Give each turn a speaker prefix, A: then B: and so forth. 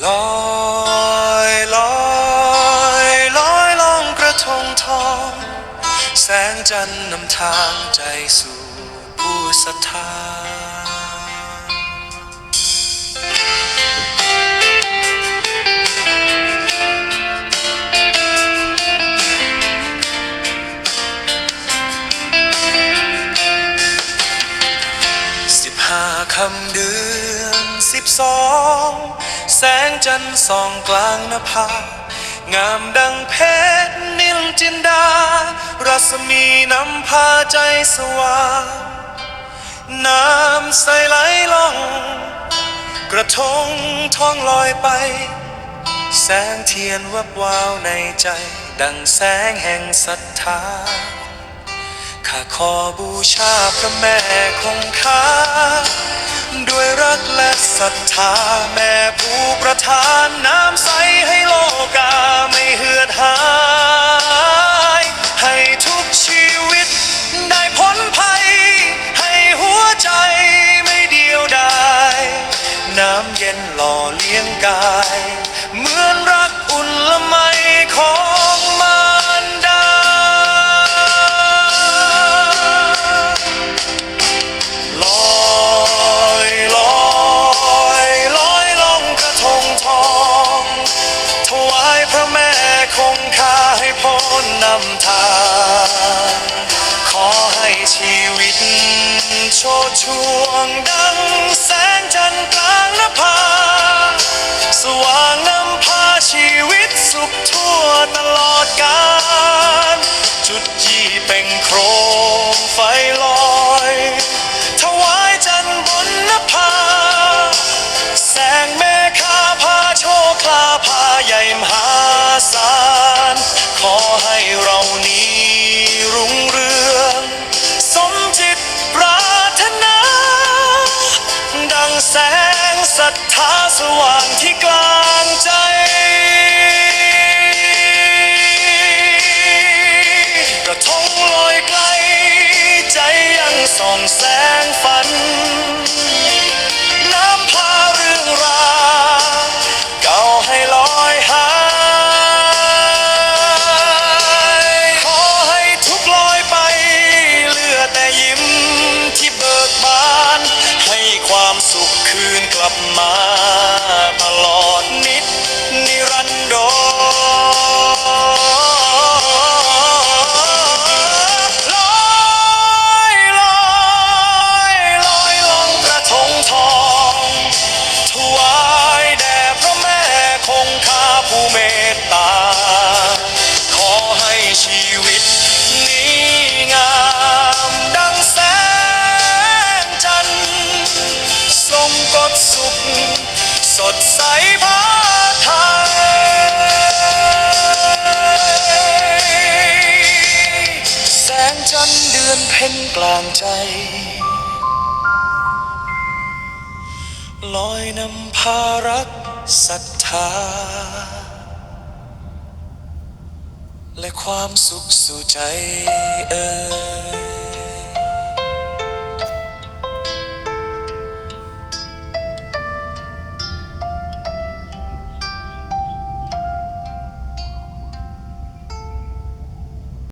A: ลอยลอยลอยลองกระทงทอง แสงจันทร์นำทางใจสู่ผู้ศรัทธาสิบห้าคำเดือน สิบสอง แสงจันทร์ส่องกลางนภางามดังเพชรนิลจินดา รัศมีนำพาใจสว่าง น้ำใสไหลล่อง กระทงท้องลอยไป แสงเทียนวับวาวในใจ ดังแสงแห่งศรัทธาข้าขอบูชาพระแม่คงคาด้วยรักและ ศรัทธาแม่ผู้ประทานน้ำใสให้โลกาไม่เหือดหาย ให้ทุกชีวิตได้พ้นภัย ให้หัวใจไม่เดียวดาย น้ำเย็นหล่อเลี้ยงกายำทาง ขอให้ชีวิต โชดช่วงดังแสงจันทร์กลางนภา สว่างนำพาชีวิตสุขทั่วตลอดกาล ว่างที่กลางใจ กระทงลอยไกล ใจยังส่องแสงฝัน งจันเดือนเพ็ญกลางใจ ลอยนำพารักศรัทธา และความสุขสู่ใจเอ่ย